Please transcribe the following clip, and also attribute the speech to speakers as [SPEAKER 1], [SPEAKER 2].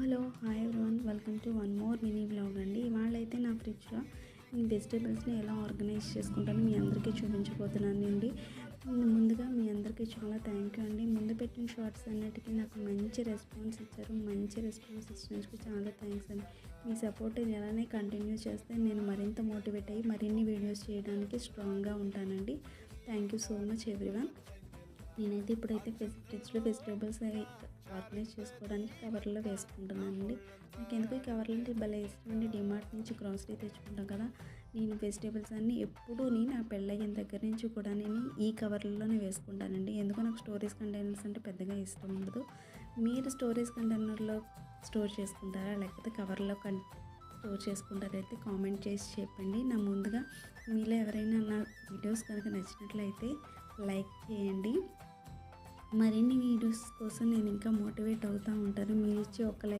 [SPEAKER 1] Hello hi everyone welcome to one more mini blog అండి. ఇవాళ అయితే నా ఫ్రిడ్జ్లో నేను వెజిటేబుల్స్ని ఎలా ఆర్గనైజ్ చేసుకుంటానో మీ అందరికీ చూపించబోతున్నాను అండి ముందుగా మీ అందరికీ చాలా థ్యాంక్ యూ అండి. ముందు పెట్టిన షార్ట్స్ అన్నిటికీ నాకు మంచి రెస్పాన్స్ ఇచ్చారు. మంచి రెస్పాన్స్ ఇచ్చినందుకు చాలా థ్యాంక్స్ అండి. మీ సపోర్ట్ ఎలానే కంటిన్యూ చేస్తే నేను మరింత మోటివేట్ అయ్యి మరిన్ని వీడియోస్ చేయడానికి స్ట్రాంగ్గా ఉంటానండి. Thank you so much everyone నేనైతే ఇప్పుడైతే ఫ్రిడ్జ్లో వెజిటేబుల్స్ ఆర్గనైజ్ చేసుకోవడానికి కవర్లో వేసుకుంటున్నానండి. నాకు ఎందుకు ఈ కవర్లు అంటే భలే ఇష్టం అండి. డిమార్ట్ నుంచి గ్రాసరీ తెచ్చుకుంటాం కదా నేను వెజిటేబుల్స్ అన్నీ ఎప్పుడూ నా పెళ్ళయిన దగ్గర నుంచి కూడా నేను ఈ కవర్లలోనే వేసుకుంటానండి. ఎందుకో నాకు స్టోరేజ్ కంటైనర్స్ అంటే పెద్దగా ఇష్టం ఉండదు. మీరు స్టోరేజ్ కంటైనర్లో స్టోర్ చేసుకుంటారా? లేకపోతే కవర్లో కన్ స్టోర్ చేసుకుంటారైతే కామెంట్ చేసి చెప్పండి. నా ముందుగా మీలో ఎవరైనా నా వీడియోస్ కనుక నచ్చినట్లయితే లైక్ చేయండి. మరిన్ని వీడియోస్ కోసం నేను ఇంకా మోటివేట్ అవుతూ ఉంటాను. మీరు ఇచ్చే ఒక లైక్